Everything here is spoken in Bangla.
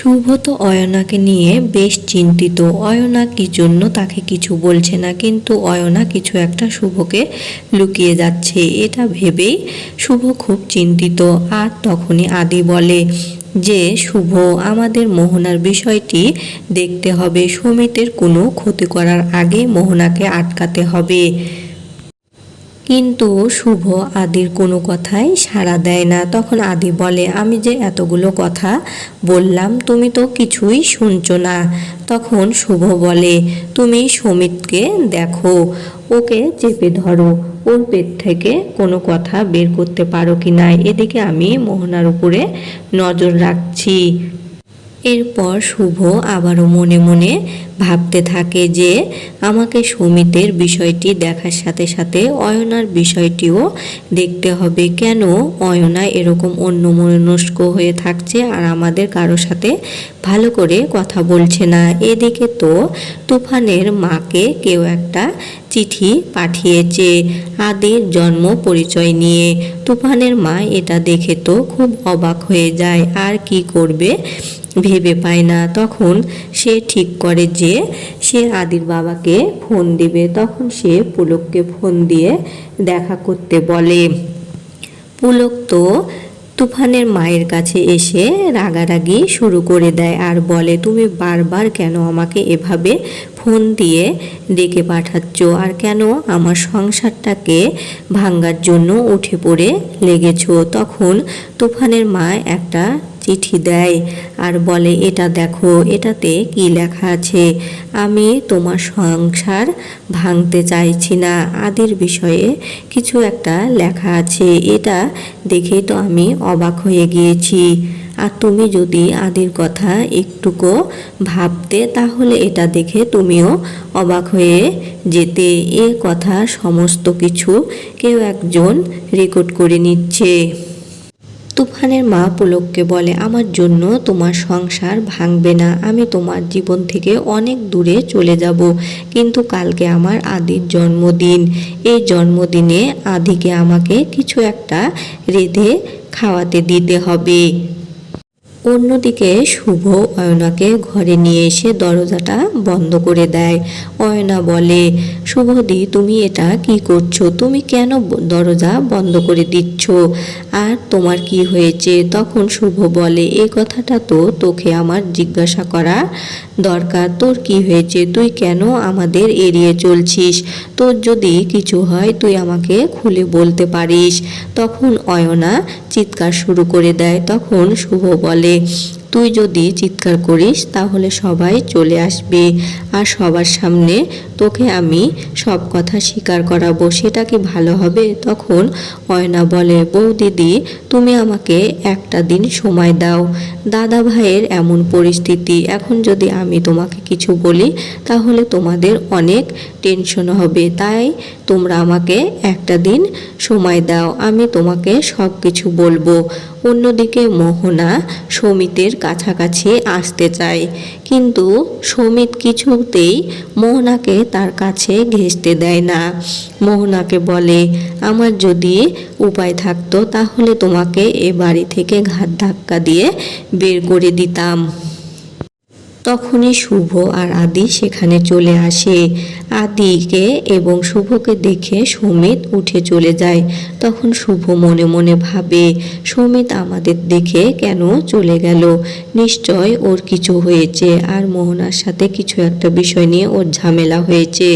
শুভ তো অয়নাকে নিয়ে বেশ চিন্তিত। অয়না কি জন্য তাকে কিছু বলছে না, কিন্তু অয়না কিছু একটা শুভকে লুকিয়ে যাচ্ছে, এটা ভেবেই শুভ খুব চিন্তিত। আর তখনই আদি বলে, যে শুভ, আমাদের মোহনার বিষয়টি দেখতে হবে। সমিতের কোনো ক্ষতি করার আগে মোহনাকে আটকাতে হবে। কিন্তু শুভ আদির কোনো কথাই সাড়া দেয় না। তখন আদি বলে, আমি যে এতগুলো কথা বললাম, তুমি তো কিছুই শুনছো না। তখন শুভ বলে, তুমি সমিতকে দেখো, ওকে চেপে ধরো। ওর পেট থেকে কোনো কথা বের করতে পারো কি না? এদিকে আমি মোহনার উপরে নজর রাখছি। এরপর শুভ আবারও মনে মনে ভাবতে থাকে যে আমাকে সমিতের বিষয়টি দেখার সাথে সাথে অয়নার বিষয়টিও দেখতে হবে। কেন অয়না এরকম অন্যমনস্ক হয়ে থাকছে আর আমাদের কারও সাথে ভালো করে কথা বলছে না? এদিকে তো তুফানের মাকে কেউ একটা চিঠি পাঠিয়েছে। আদির জন্ম পরিচয় নিয়ে। তুফানের মা এটা দেখে তো খুব অবাক হয়ে যায়। আর কি করবে? ভেবে পায় না। তখন সে ঠিক করে যে সে আদির বাবাকে ফোন দিবে। তখন সে পুলককে ফোন দিয়ে দেখা করতে বলে। পুলক তো তুফানের মায়ের কাছে এসে রাগারাগি শুরু করে দেয় আর বলে, তুমি বারবার কেন আমাকে এভাবে ফোন দিয়ে ডেকে পাঠাচ্ছ? আর কেন আমার সংসারটাকে ভাঙ্গার জন্য উঠে পড়ে লেগেছ? তখন তুফানের মা একটা চিঠি দেয়। আর বলে, এটা দেখো, এটাতে কি লেখা আছে? আমি তোমার সংসার ভাঙতে চাইছি না। আদির বিষয়ে কিছু একটা লেখা আছে। এটা দেখে তো আমি অবাক হয়ে গিয়েছি। আর তুমি যদি আদির কথা একটুকু ভাবতে, তাহলে এটা দেখে তুমিও অবাক হয়ে যেতে। এ কথা সমস্ত কিছু কেউ একজন রেকর্ড করে নিচ্ছে। তুফানের মা পুলককে বলে, আমার জন্য তোমার সংসার ভাঙবে না, আমি তোমার জীবন থেকে অনেক দূরে চলে যাব। কিন্তু কালকে আমার আদির জন্মদিন। এই জন্মদিনে আদিকে আমাকে কিছু একটা রেঁধে খাওয়াতে দিতে হবে। অন্যদিকে শুভ অয়নাকে ঘরে নিয়ে এসে দরজাটা বন্ধ করে দেয়। অয়না বলে, শুভদি, তুমি এটা কি করছ? তুমি কেন দরজা বন্ধ করে দিচ্ছ? আর তোমার কি হয়েছে? তখন শুভ বলে, এ কথাটা তো তোকে আমার জিজ্ঞাসা করা দরকার। তোর কি হয়েছে? তুই কেন আমাদের এড়িয়ে চলছিস? তোর যদি কিছু হয়, তুই আমাকে খুলে বলতে পারিস। তখন অয়না চিৎকার শুরু করে দেয়। তখন শুভ বলে তুই যদি চিৎকার করিস, তাহলে সবাই চলে আসবে। আর সবার সামনে তোকে আমি সব কথা স্বীকার করাবো, সেটা কি ভালো হবে? তখন অয়না বলে বৌদিদি তুমি আমাকে একটা দিন সময় দাও। দাদা ভাইয়ের এমন পরিস্থিতি, এখন যদি আমি তোমাকে কিছু বলি, তাহলে তোমাদের অনেক টেনশন হবে। তাই তোমরা আমাকে একটা দিন সময় দাও, আমি তোমাকে সব কিছু বলব। অন্যদিকে মোহনা সমিতের কাছাকাছি আসতে চায়। কিন্তু সমিত কিছুতেই মোহনাকে তার কাছে ঘেঁষতে দেয় না। মোহনাকে বলে, আমার যদি উপায় থাকতো তাহলে তোমাকে এ বাড়ি থেকে ঘাত ধাক্কা দিয়ে বের করে দিতাম। তখনই শুভ আর আদি সেখানে চলে আসে। আদিকে এবং শুভকে দেখে সমেত উঠে চলে যায়। তখন শুভ মনে মনে ভাবে, সমেত আমাদের দেখে কেন চলে গেল? নিশ্চয় ওর কিছু হয়েছে। আর মোহনার সাথে কিছু একটা বিষয় নিয়ে ওর ঝামেলা হয়েছে।